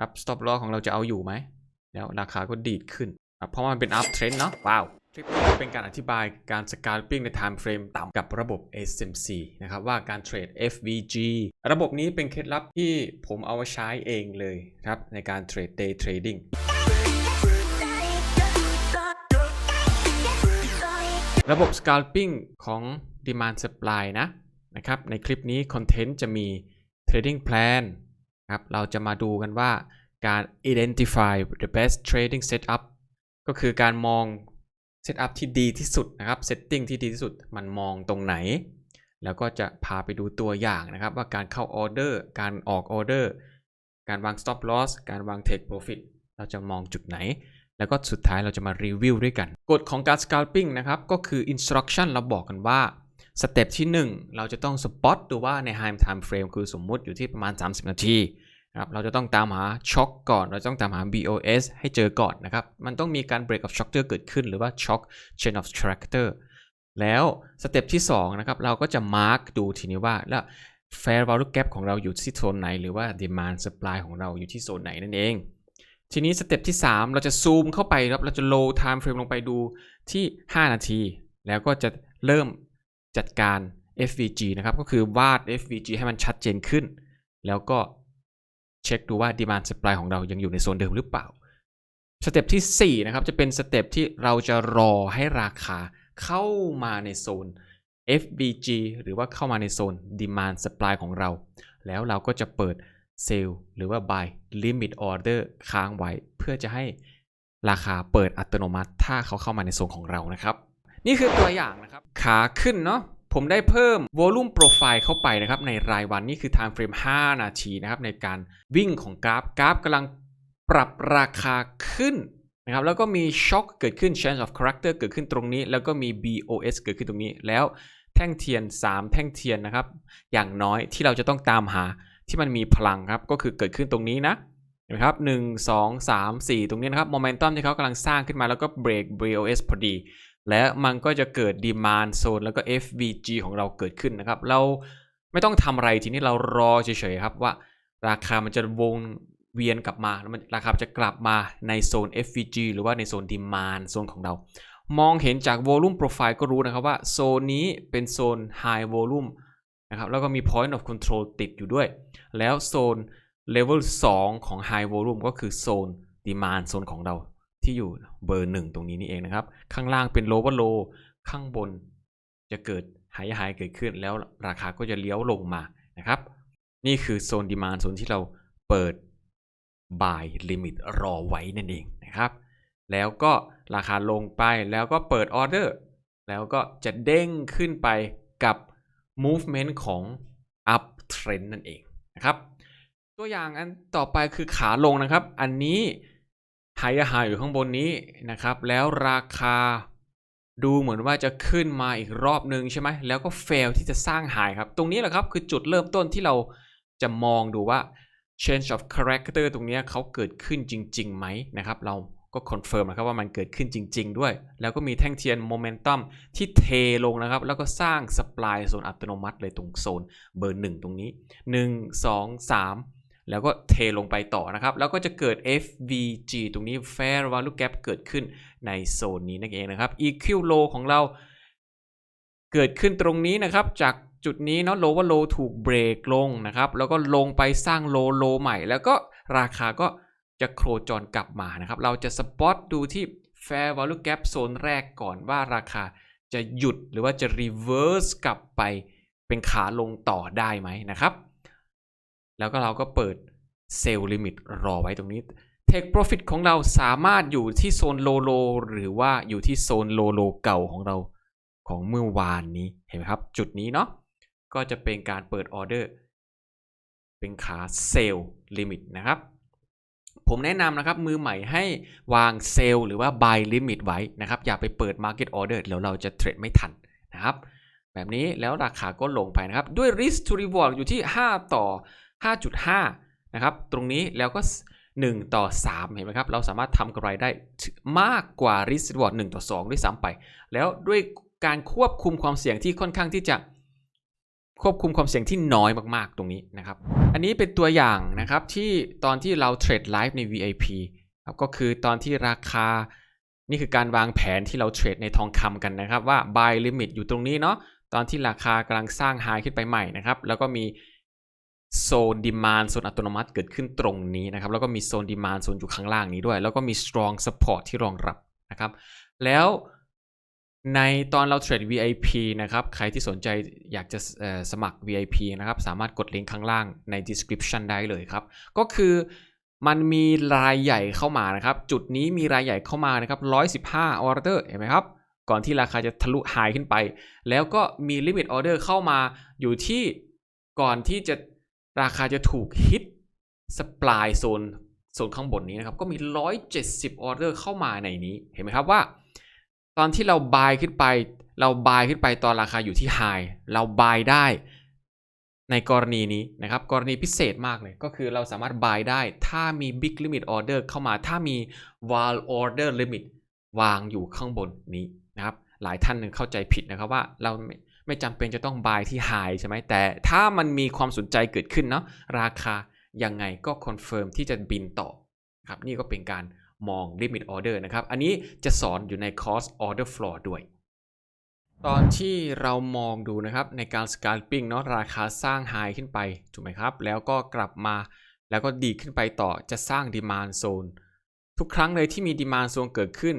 ครับ stop loss ของเราจะเอาอยู่ไหม แล้วราคาก็ดีดขึ้นเพราะมันเป็น up trend เนาะว้าวคลิปนี้เป็นการอธิบายการ scalping ใน time frame ต่ำกับระบบ SMC นะครับว่าการเทรด FVG ระบบนี้เป็นเคล็ดลับที่ผมเอามาใช้เองเลยครับในการเทรด day trading ระบบ scalping ของ demand supply นะนะครับในคลิปนี้คอนเทนต์จะมี trading plan ครับเราจะมาดูกันว่าการ identify the best trading setup ก็คือการมอง setup ที่ดีที่สุดนะครับ setting ที่ดีที่สุดมันมองตรงไหน แล้วก็จะพาไปดูตัวอย่างนะครับ ว่าการเข้า order การออก order การวาง stop loss การวาง take profit เราจะมองจุดไหน แล้วก็สุดท้ายเราจะมารีวิวด้วยกัน กฎของการ scalping นะครับ ก็คือ instruction เราบอกกันว่า สเต็ปที่ 1 เราจะต้อง spot ดูว่าใน high time frame คือสมมุติอยู่ที่ประมาณ 30 นาทีนะครับเราจะต้องตามหาช็อคก่อน เราต้องตามหา BOS ให้เจอก่อนนะครับ มันต้องมีการ break of structure เกิดขึ้นหรือว่า shock chain of character แล้วสเต็ปที่2นะครับเราก็จะ mark ดูทีนี้ว่าแล้ว fair value gap ของเราอยู่ที่โซนไหน หรือว่า demand supply ของเราอยู่ที่โซนไหนนั่นเอง ทีนี้สเต็ปที่ 3 เราจะซูมเข้าไปครับเราจะ low time frame ลงไปดูที่ 5 นาที แล้วก็จะเริ่ม จัดการ FVG นะครับ ก็คือวาด FVG ให้มันชัดเจนขึ้น แล้วก็เช็คดูว่า demand supply ของเรายังอยู่ในโซนเดิมหรือเปล่า สเต็ปที่ 4 นะครับ จะเป็นสเต็ปที่เราจะรอให้ราคาเข้ามาในโซน FVG หรือว่าเข้ามาในโซน demand supply ของเรา แล้วเราก็จะเปิดเซลล์หรือว่า buy limit order ค้างไว้ เพื่อจะให้ราคาเปิดอัตโนมัติ ถ้าเขาเข้ามาในโซนของเรานะครับ นี่คือตัวอย่างนะครับ ขาขึ้นเนาะผมได้เพิ่ม volume profile เข้าไปนะครับ ในรายวันนี่คือ time frame 5 นาทีนะครับ ในการวิ่งของกราฟกราฟกำลังปรับราคาขึ้นนะครับแล้วก็มี shock เกิดขึ้น change of character เกิดขึ้นตรงนี้ แล้วก็มี BOS เกิดขึ้นตรงนี้ แล้วแท่งเทียน 3 แท่งเทียนนะครับ อย่างน้อยที่เราจะต้องตามหาที่มันมีพลังครับ ก็คือเกิดขึ้นตรงนี้นะเห็นไหมครับหนึ่งสองสามสี่ตรงนี้นะครับโมเมนตัมที่เขากำลังสร้างขึ้นมาแล้วก็เบรก BOS พอดี และมันก็จะเกิด demand zone แล้วก็ FVG ของเราเกิดขึ้นนะครับ เราไม่ต้องทำอะไรทีนี้เรารอเฉยๆครับว่าราคามันจะวงเวียนกลับมาแล้วมันราคาจะกลับมาในโซน FVG หรือว่าในโซน demand โซนของเรา มองเห็นจาก volume profile ก็รู้นะครับว่าโซนนี้เป็นโซน high volume นะครับแล้วก็มี point of control ติดอยู่ด้วย แล้วโซน level 2 ของ high volume ก็คือโซน demand โซนของเรา ที่อยู่เบอร์1ตรงนี้นี่เองนะครับ ข้างล่างเป็น lower low ข้างบนจะเกิด high high เกิดขึ้น แล้วราคาก็จะเลี้ยวลงมานะครับ นี่คือโซน demand โซนที่เราเปิด buy limit รอไว้นั่นเองนะครับ แล้วก็ราคาลงไปแล้วก็เปิดออเดอร์แล้วก็จะเด้งขึ้นไปกับ movement ของ up trend นั่นเองนะครับ ตัวอย่างอันต่อไปคือขาลงนะครับ อันนี้ ไฮไฮอยู่ข้างบนนี้นะครับ แล้วราคาดูเหมือนว่าจะขึ้นมาอีกรอบหนึ่งใช่ไหมแล้วก็เฟลที่จะสร้างไฮครับ ตรงนี้แหละครับคือจุดเริ่มต้นที่เราจะมองดูว่า change of character ตรงนี้เขาเกิดขึ้นจริงๆไหมนะครับ เราก็คอนเฟิร์มนะครับว่ามันเกิดขึ้นจริง ๆ ด้วย แล้วก็มีแท่งเทียนโมเมนตัมที่เทลงนะครับ แล้วก็สร้างสป라이โซนอัตโนมัติเลยตรงโซนเบอร์ 1 ตรงนี้ 1 2 3 แล้วก็เทลงไปต่อนะครับ แล้วก็จะเกิด FVG ตรงนี้ Fair Value Gap เกิดขึ้นในโซนนี้นั่นเองนะครับ EQ Low ของเราเกิดขึ้นตรงนี้นะครับ จากจุดนี้เนาะ lower low ถูกเบรกลงนะครับ แล้วก็ลงไปสร้าง low low ใหม่ แล้วก็ราคาก็จะโครจรกลับมานะครับ เราจะสปอตดูที่ fair value gap โซนแรกก่อนว่าราคาจะหยุดหรือว่าจะ reverse กลับไปเป็นขาลงต่อได้ไหมนะครับ แล้วก็เราก็เปิดเซลล์ลิมิตรอไว้ตรงนี้ Take Profit ของเราสามารถอยู่ที่โซนโลโลหรือว่าอยู่ที่โซนโลโลเก่าของเราของเมื่อวานนี้เห็นไหมครับ จุดนี้เนาะก็จะเป็นการเปิดออเดอร์เป็นขาเซลล์ลิมิตนะครับ ผมแนะนำนะครับมือใหม่ให้วางเซลล์หรือว่า buy limit ไว้นะครับ อย่าไปเปิด market order เดี๋ยวเราจะเทรดไม่ทันนะครับ แบบนี้แล้วราคาก็ลงไปนะครับ ด้วย risk to reward อยู่ที่ 5 ต่อ 5.5 นะครับ ตรงนี้แล้วก็ 1 ต่อ 3 เห็นไหมครับ เราสามารถทำกำไรได้มากกว่า risk reward 1ต่อ 2 ด้วยซ้ำไป แล้วด้วยการควบคุมความเสี่ยงที่ค่อนข้างที่จะควบคุมความเสี่ยงที่น้อยมากๆ ตรงนี้นะครับ อันนี้เป็นตัวอย่างนะครับที่ตอนที่เราเทรดไลฟ์ใน VIP ครับก็คือตอนที่ราคา นี่คือการวางแผนที่เราเทรดในทองคำกันนะครับว่า buy limit อยู่ตรงนี้เนาะตอนที่ราคากำลังสร้าง high ขึ้นไปใหม่นะครับ แล้วก็มี โซนดีมานโซนอัตโนมัติเกิดขึ้นตรงนี้นะครับ แล้วก็มีโซนดีมานโซนอยู่ข้างล่างนี้ด้วย แล้วก็มี strong support ที่รองรับนะครับ แล้วในตอนเราเทรด VIP นะครับ ใครที่สนใจอยากจะสมัคร VIP นะครับ สามารถกดลิงก์ข้างล่างใน description ได้เลยครับ ก็คือมันมีรายใหญ่เข้ามานะครับ จุดนี้มีรายใหญ่เข้ามานะครับ 115 ออเดอร์เห็นไหมครับ ก่อนที่ราคาจะทะลุไฮขึ้นไป แล้วก็มีลิมิตออเดอร์เข้ามาอยู่ที่ก่อนที่จะ ราคาจะถูกฮิตสปายโซนโซนข้างบนนี้นะครับ ก็มี 170ออเดอร์เข้ามาในนี้เห็นไหมครับว่า ตอนที่เราบายขึ้นไป เราบายขึ้นไปตอนราคาอยู่ที่ไฮเราบายได้ในกรณีนี้นะครับ กรณีพิเศษมากเลย ก็คือเราสามารถ buy ได้ถ้ามี big limit order เข้ามาถ้ามี wall order limit วางอยู่ข้างบนนี้นะครับ หลายท่านหนึ่งเข้าใจผิดนะครับว่าเรา ไม่ไม่จำเป็นจะต้อง buy ที่ high ใช่ไหมแต่ถ้ามันมีความสนใจเกิดขึ้นเนาะราคายังไงก็ confirm ที่จะบินต่อครับนี่ก็เป็นการมอง limit order นะครับ อันนี้จะสอนอยู่ในคอร์ส order flow ด้วย ตอนที่เรามองดูนะครับในการ scalping เนาะราคาสร้าง high ขึ้นไปถูกไหมครับ แล้วก็กลับมาแล้วก็ดีขึ้นไปต่อจะสร้าง demand zone ทุกครั้งเลยที่มี demand zone เกิดขึ้น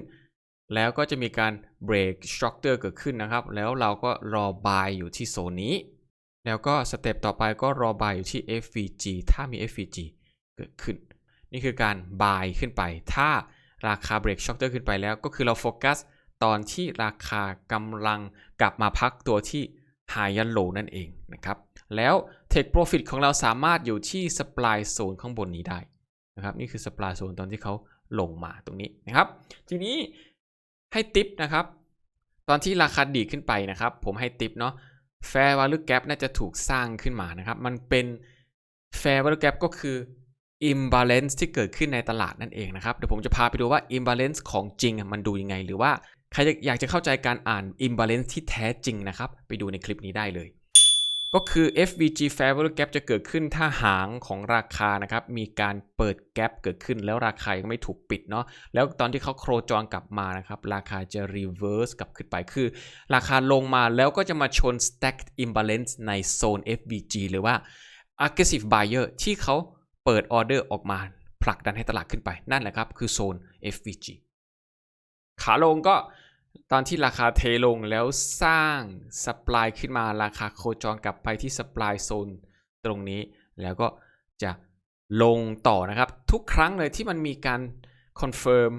แล้วก็จะมีการ break structure เกิดขึ้นนะครับ แล้วเราก็รอ buy อยู่ที่โซนนี้ แล้วก็สเต็ปต่อไปก็รอ buy อยู่ที่ FVG ถ้ามี FVG เกิดขึ้น นี่คือการ buy ขึ้นไป ถ้าราคา break structure ขึ้นไปแล้ว ก็คือเราโฟกัสตอนที่ราคากำลังกลับมาพักตัวที่ high ยัน low นั่นเองนะครับ แล้ว take profit ของเราสามารถอยู่ที่ supply zone ข้างบนนี้ได้นะครับ นี่คือ supply zone ตอนที่เขาลงมาตรงนี้นะครับ ทีนี้ ให้ติปนะครับ ตอนที่ราคาดีขึ้นไปนะครับ ผมให้ติปเนาะ fair value gap น่าจะถูกสร้างขึ้นมานะครับ มันเป็น fair value gap ก็คือ imbalance ที่เกิดขึ้นในตลาดนั่นเองนะครับ เดี๋ยวผมจะพาไปดูว่า imbalance ของจริงมันดูยังไง หรือว่าใครอยากจะเข้าใจการอ่าน imbalance ที่แท้จริงนะครับ ไปดูในคลิปนี้ได้เลย ก็คือ FVG fair value gap จะเกิดขึ้นถ้าหางของราคานะครับ มีการเปิด gap เกิดขึ้นแล้วราคายังไม่ถูกปิดเนาะแล้วตอนที่เขาโครจรกลับมานะครับ ราคาจะ reverse กลับขึ้นไปคือ ราคาลงมาแล้วก็จะมาชน stacked imbalance ในโซน FVG หรือว่า aggressive buyer ที่เขาเปิดออเดอร์ออกมาผลักดันให้ตลาดขึ้นไปนั่นแหละครับ คือโซน FVG ขาลงก็ ตอนที่ราคาเทลงแล้วสร้างสป라이ขึ้นมาราคาโคจรกลับไปที่สป라이โซนตรงนี้ แล้วก็จะลงต่อนะครับ ทุกครั้งเลยที่มันมีการ confirm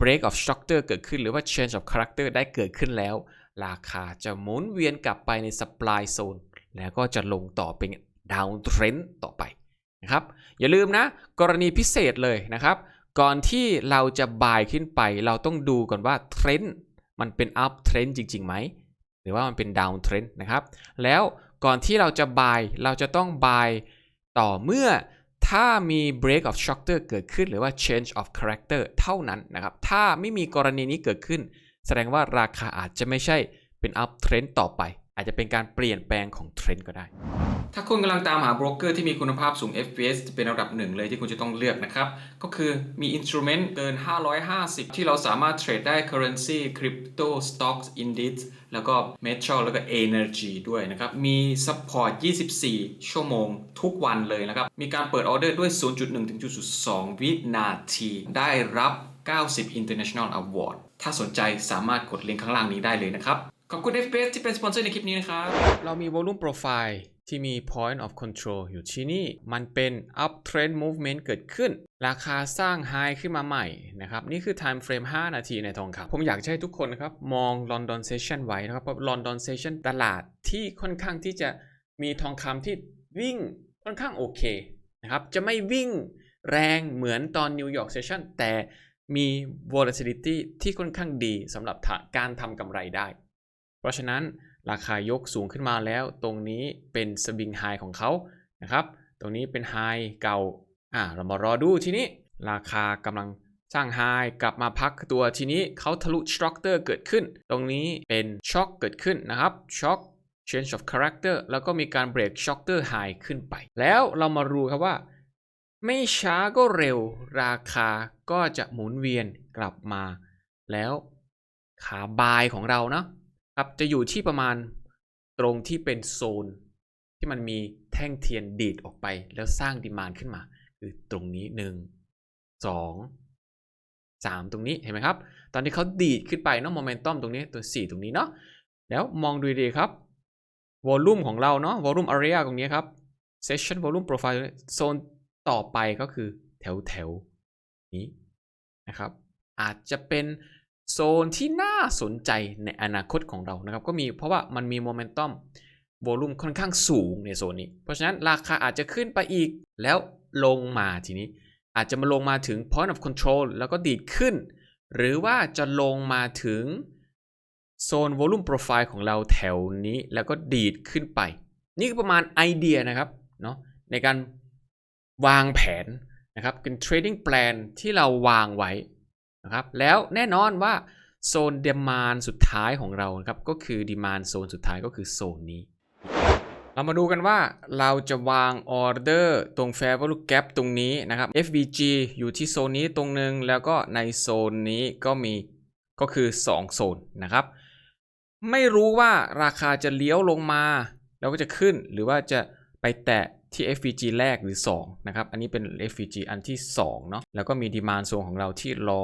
break of structure เกิดขึ้นหรือว่า change of character ได้เกิดขึ้นแล้ว ราคาจะหมุนเวียนกลับไปใน supply zone แล้วก็จะลงต่อเป็น down trend ต่อไปนะครับ อย่าลืมนะ กรณีพิเศษเลยนะครับ ก่อนที่เราจะบายขึ้นไป เราต้องดูก่อนว่าเทรนด์ มันเป็น up trend จริงๆไหม หรือว่ามันเป็น down trend นะครับ แล้วก่อนที่เราจะ buy เราจะต้อง buy ต่อเมื่อถ้ามี break of structure เกิดขึ้นหรือว่า change of character เท่านั้นนะครับ ถ้าไม่มีกรณีนี้เกิดขึ้น แสดงว่าราคาอาจจะไม่ใช่เป็น up trend ต่อไป อาจจะเป็นการเปลี่ยนแปลงของเทรนด์ก็ได้ ถ้าคุณกำลังตามหาโบรกเกอร์ที่มีคุณภาพสูง FPS เป็นระดับหนึ่งเลยที่คุณจะต้องเลือกนะครับ ก็คือมี instrument เกิน 550 ที่เราสามารถเทรดได้ currency crypto stocks index แล้วก็ metal แล้วก็ energy ด้วยนะครับ มี support 24 ชั่วโมงทุกวันเลยนะครับ มีการเปิดออเดอร์ด้วย 0.1ถึง0.2 วินาที ได้รับ 90 international award ถ้าสนใจสามารถกดลิงก์ข้างล่างนี้ได้เลยนะครับ ขอบคุณ FPS ที่เป็นสปอนเซอร์ในคลิปนี้นะครับ เรามี volume profile ที่มี point of control อยู่ที่นี่ มันเป็น uptrend movement เกิดขึ้น ราคาสร้าง high ขึ้นมาใหม่นะครับ นี่คือ time frame 5 นาทีในทองคำผมอยากให้ทุกคนนะครับ มอง London Session ไว้นะครับเพราะ London Session ตลาดที่ค่อนข้างที่จะมีทองคำที่วิ่งค่อนข้างโอเคนะครับ จะไม่วิ่งแรงเหมือนตอน New York Session แต่มี volatility ที่ค่อนข้างดีสำหรับการทำกำไรได้ เพราะฉะนั้นราคายกสูงขึ้นมาแล้วตรงนี้เป็นสวิงไฮของเขานะครับ ตรงนี้เป็นไฮเก่าอ่าเรามารอดูทีนี้ราคากำลังสร้างไฮกลับมาพักตัวทีนี้เขาทะลุสตรัคเตอร์เกิดขึ้น ตรงนี้เป็นช็อคเกิดขึ้นนะครับช็อค change of character แล้วก็มีการ break shocker high ขึ้นไป แล้วเรามารู้ครับว่า ไม่ช้าก็เร็วราคาก็จะหมุนเวียนกลับมา แล้วขาบายของเราเนาะ ครับจะอยู่ที่ประมาณตรงที่เป็นโซน ที่มันมีแท่งเทียนดีดออกไป แล้วสร้างดีมานขึ้นมา คือตรงนี้หนึ่งสองสามตรงนี้เห็นไหมครับ ตอนที่เขาดีดขึ้นไปเนาะโมเมนตัมตรงนี้ตัวสี่ตรงนี้เนาะแล้วมองดูดีๆครับวอลลุ่มของเราเนาะวอลลุ่ม area ตรงนี้ครับ session volume profile โซนต่อไปก็คือแถวแถวๆนี้นะครับ อาจจะเป็น โซนที่น่าสนใจในอนาคตของเรานะครับ ก็มีเพราะว่ามันมีโมเมนตัมโวลลุ่มค่อนข้างสูงในโซนนี้ เพราะฉะนั้นราคาอาจจะขึ้นไปอีก แล้วลงมาทีนี้ อาจจะมาลงมาถึง point of control แล้วก็ดีดขึ้น หรือว่าจะลงมาถึงโซน volume profile ของเราแถวนี้แล้วก็ดีดขึ้นไป นี่คือประมาณไอเดียนะครับเนาะในการวางแผนนะครับเป็น trading plan ที่เราวางไว้ นะครับแล้วแน่นอนว่าโซน demand สุดท้ายของเรานะครับก็คือ demand โซนสุดท้ายก็คือโซนนี้ เรามาดูกันว่าเราจะวางออเดอร์ตรง fair value gap ตรงนี้นะครับ FVG อยู่ที่โซนนี้ตรงหนึ่งแล้วก็ในโซนนี้ก็มีก็คือ 2 โซนนะครับ ไม่รู้ว่าราคาจะเลี้ยวลงมา แล้วก็จะขึ้นหรือว่าจะไปแตะที่ FVG แรกหรือ 2 นะครับ อันนี้เป็น FVG อันที่ 2 เนาะแล้วก็มี demand โซนของเราที่รอ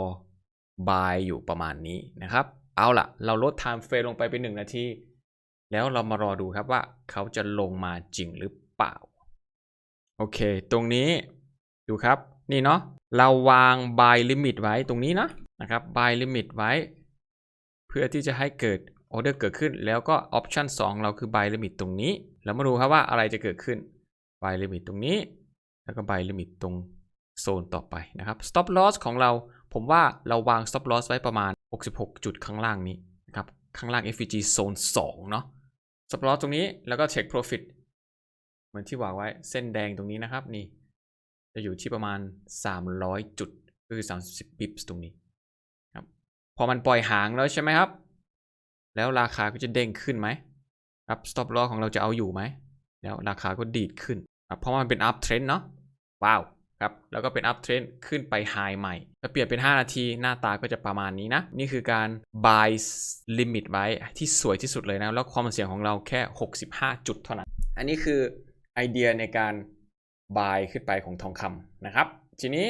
buy อยู่ประมาณนี้นะครับ เอาล่ะ เราลด time frame ลงไปเป็น 1 นาที แล้วเรามารอดูครับว่าเขาจะลงมาจริงหรือเปล่า โอเค ตรงนี้ดูครับ นี่เนาะ เราวาง buy limit ไว้ตรงนี้นะนะครับ buy limit ไว้ เพื่อที่จะให้เกิดออเดอร์เกิดขึ้น แล้วก็ option 2เราคือ buy limit ตรงนี้ แล้วมาดูครับว่าอะไรจะเกิดขึ้น buy limit ตรงนี้ แล้วก็ buy limit ตรงโซนต่อไปนะครับ stop loss ของเรา ผมว่าเราวาง stop loss ไว้ประมาณ 66 จุดข้างล่างนี้นะครับ ข้างล่าง FVG โซน2เนาะ stop loss ตรงนี้แล้วก็ take profit เหมือนที่วางไว้เส้นแดงตรงนี้นะครับนี่ จะอยู่ที่ประมาณ 300 จุดก็คือ 30 bips ตรงนี้ครับ พอมันปล่อยหางแล้วใช่ไหมครับ แล้วราคาก็จะเด้งขึ้นไหมครับ stop loss ของเราจะเอาอยู่ไหม แล้วราคาก็ดีดขึ้นครับเพราะมันเป็น up trend เนาะว้าว ครับแล้วก็เป็น up trend ขึ้นไป high ใหม่ถ้าเปลี่ยนเป็น 5 นาทีหน้าตาก็จะประมาณนี้นะ นี่คือการ buy limit ไว้ที่สวยที่สุดเลยนะ แล้วความเสี่ยงของเราแค่ 65 จุดเท่านั้น อันนี้คือไอเดียในการ buy ขึ้นไปของทองคำนะครับ ทีนี้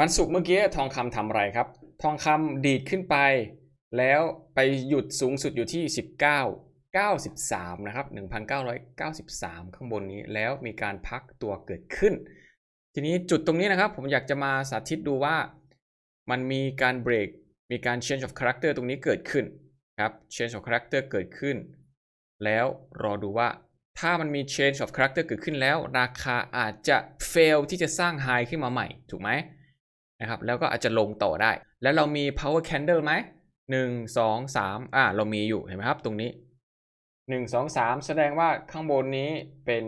วันศุกร์เมื่อกี้ทองคำทำอะไรครับ ทองคำดีดขึ้นไป แล้วไปหยุดสูงสุดอยู่ที่ 19 93 นะครับ 1,993 ข้างบนนี้แล้วมีการพักตัวเกิดขึ้น ทีนี้จุดตรงนี้นะครับ ผมอยากจะมาสาธิตดูว่ามันมีการเบรกมีการ change of character ตรงนี้เกิดขึ้นครับ change of character เกิดขึ้น แล้วรอดูว่าถ้ามันมี change of character เกิดขึ้นแล้ว ราคาอาจจะ fail ที่จะสร้าง high ขึ้นมาใหม่ ถูกไหมนะครับ แล้วก็อาจจะลงต่อได้ แล้วเรามี power candle ไหมหนึ่งสองสามอ่าเรามีอยู่เห็นไหมครับ ตรงนี้ หนึ่งสองสามแสดงว่าข้างบนนี้เป็น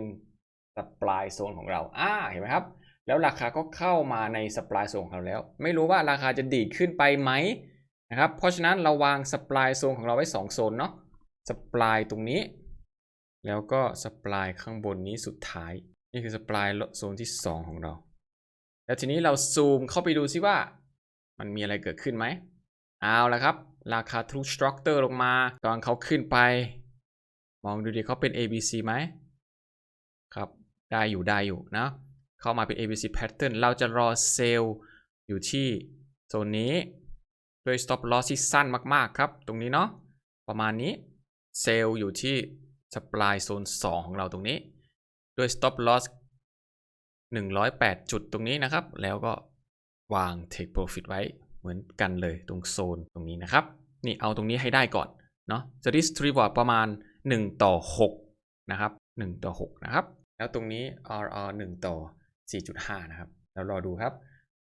supply zone ของเราอ่าเห็นไหมครับ แล้วราคาก็เข้ามาใน supply zone ของเราแล้ว ไม่รู้ว่าราคาจะดีดขึ้นไปไหมนะครับ เพราะฉะนั้นเราวาง supply zone ของเราไว้ 2 โซนเนาะ supply ตรงนี้ แล้วก็ supply ข้างบนนี้สุดท้าย นี่คือ supply โซนที่ 2 ของเรา แล้วทีนี้เราซูมเข้าไปดูซิว่า มันมีอะไรเกิดขึ้นไหม เอาละครับ ราคา True Structure ลงมา ตอนเขาขึ้นไป องดูดิเขาเป็น ABC ไหมครับ ได้อยู่ได้อยู่นะ เข้ามาเป็น ABC pattern เราจะรอเซลล์อยู่ที่โซนนี้ ด้วย stop loss ที่สั้นมากๆครับ ตรงนี้เนาะ ประมาณนี้ เซลล์อยู่ที่ supply โซน2ของเราตรงนี้ ด้วย stop loss 108 จุดตรงนี้นะครับ แล้วก็วาง take profit ไว้เหมือนกันเลยตรงโซนตรงนี้นะครับ นี่เอาตรงนี้ให้ได้ก่อนเนาะ จะ risk to reward ประมาณ 1 ต่อ 6 นะครับ 1 ต่อ 6 นะครับ แล้วตรงนี้ RR 1 ต่อ 4.5 นะครับ แล้วรอดูครับ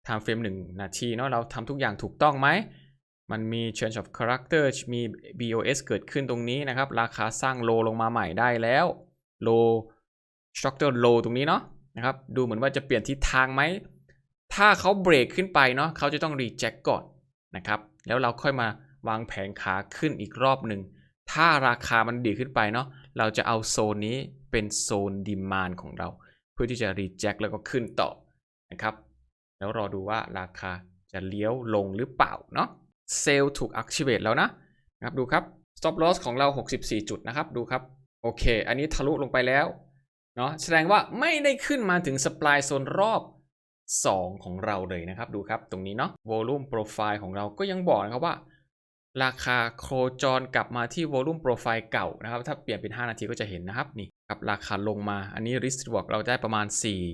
time frame 1 นาทีเนาะเราทำทุกอย่างถูกต้องไหม มันมี change of character มี BOS เกิดขึ้นตรงนี้นะครับ ราคาสร้างโลลงมาใหม่ได้แล้ว โล structure low ตรงนี้เนาะนะครับ ดูเหมือนว่าจะเปลี่ยนทิศทางไหม ถ้าเขาเบรกขึ้นไปเนาะเขาจะต้อง reject ก่อนนะครับ แล้วเราค่อยมาวางแผนขาขึ้นอีกรอบหนึ่ง ถ้าราคามันดีขึ้นไปเนาะเราจะเอาโซนนี้เป็นโซนดีมานของเรา เพื่อที่จะ reject แล้วก็ขึ้นต่อนะครับ แล้วรอดูว่าราคาจะเลี้ยวลงหรือเปล่าเนาะเซลล์ถูก activate แล้วนะนะครับดูครับ stop loss ของเรา 64 จุดนะครับดูครับ โอเค อันนี้ทะลุลงไปแล้วเนาะแสดงว่าไม่ได้ขึ้นมาถึง supply zone รอบ 2 ของเราเลยนะครับ ดูครับตรงนี้เนาะ volume profile ของเราก็ยังบอกนะครับว่า ราคาโคจรกลับมาที่ volume profile เก่านะครับ ถ้าเปลี่ยนเป็น 5 นาทีก็จะเห็นนะครับนี่ครับราคาลงมาอันนี้ risk reward เราได้ประมาณ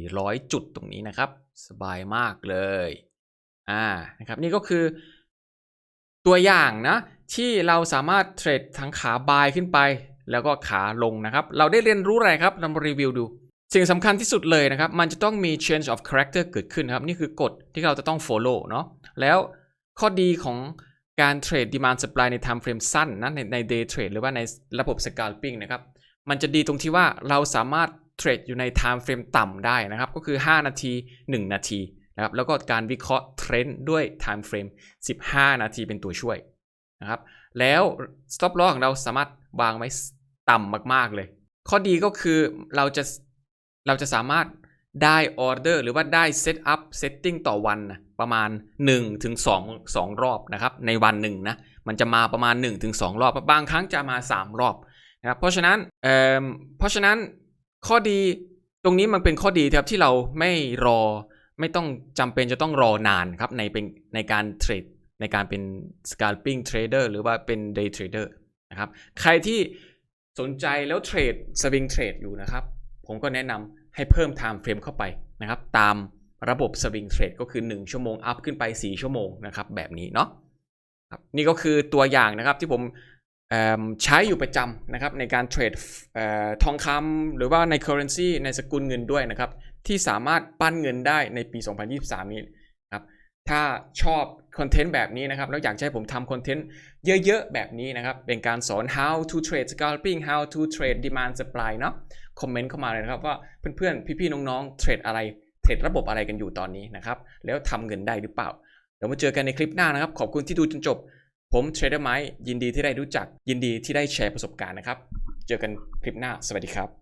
400 จุดตรงนี้นะครับ สบายมากเลยอ่านะครับนี่ก็คือ ตัวอย่างนะ ที่เราสามารถเทรดทั้งขาบายขึ้นไป แล้วก็ขาลงนะครับ เราได้เรียนรู้อะไรครับเรามารีวิวดู สิ่งสำคัญที่สุดเลยนะครับ มันจะต้องมี change of character เกิดขึ้นนครับ นี่คือกฎที่เราจะต้อง follow เนาะแล้วข้อดีของ การเทรด demand supply ใน time frame สั้นนะในใน day trade หรือว่าในระบบ scalping นะครับ มันจะดีตรงที่ว่าเราสามารถเทรดอยู่ใน time frame ต่ำได้นะครับ ก็คือ 5 นาที 1 นาทีนะครับ แล้วก็การวิเคราะห์เทรนด์ด้วย time frame 15 นาทีเป็นตัวช่วยนะครับ แล้ว stop loss ของเราสามารถวางไว้ต่ำมาก ๆ เลย ข้อดีก็คือเราจะเราจะสามารถได้ออเดอร์หรือว่าได้เซตอัพเซตติ้งต่อวันนะ ประมาณ1ถึง2 2รอบนะครับในวันหนึ่งนะมันจะมาประมาณ1ถึง2รอบบางครั้งจะมา 3 รอบนะครับเพราะฉะนั้นเอ่อเพราะฉะนั้นข้อดีตรงนี้มันเป็นข้อดีครับที่เราไม่รอไม่ต้องจำเป็นจะต้องรอนานครับในเป็นในการเทรดในการเป็น scalping trader หรือว่าเป็น day trader นะครับใครที่สนใจแล้วเทรด swing trade อยู่นะครับ ผมก็แนะนำให้เพิ่ม time frame เข้าไปนะครับ ตาม ระบบ swing trade ก็คือ 1 ชั่วโมงอัพขึ้นไป 4 ชั่วโมงนะครับแบบนี้เนาะครับนี่ก็คือตัวอย่างนะครับที่ผมใช้อยู่ประจำนะครับในการเทรดทองคำหรือว่าใน currency ในสกุลเงินด้วยนะครับที่สามารถปั้นเงินได้ในปี 2023 นี้นะครับถ้าชอบคอนเทนต์แบบนี้นะครับแล้วอยากให้ผมทำคอนเทนต์เยอะๆ แบบนี้นะครับ เป็นการสอน how to trade scalping how to trade demand supply เนาะคอมเมนต์เข้ามาเลยนะครับว่าเพื่อนๆ พี่ๆ น้องๆ เทรดอะไร รดระบบอะไรกันอยู่ตอนนี้นะครับ แล้วทำเงินได้หรือเปล่า เดี๋ยวมาเจอกันในคลิปหน้านะครับ ขอบคุณที่ดูจนจบ ผมเทรดเดอร์ไม้ยินดีที่ได้รู้จัก ยินดีที่ได้แชร์ประสบการณ์นะครับ เจอกันคลิปหน้า สวัสดีครับ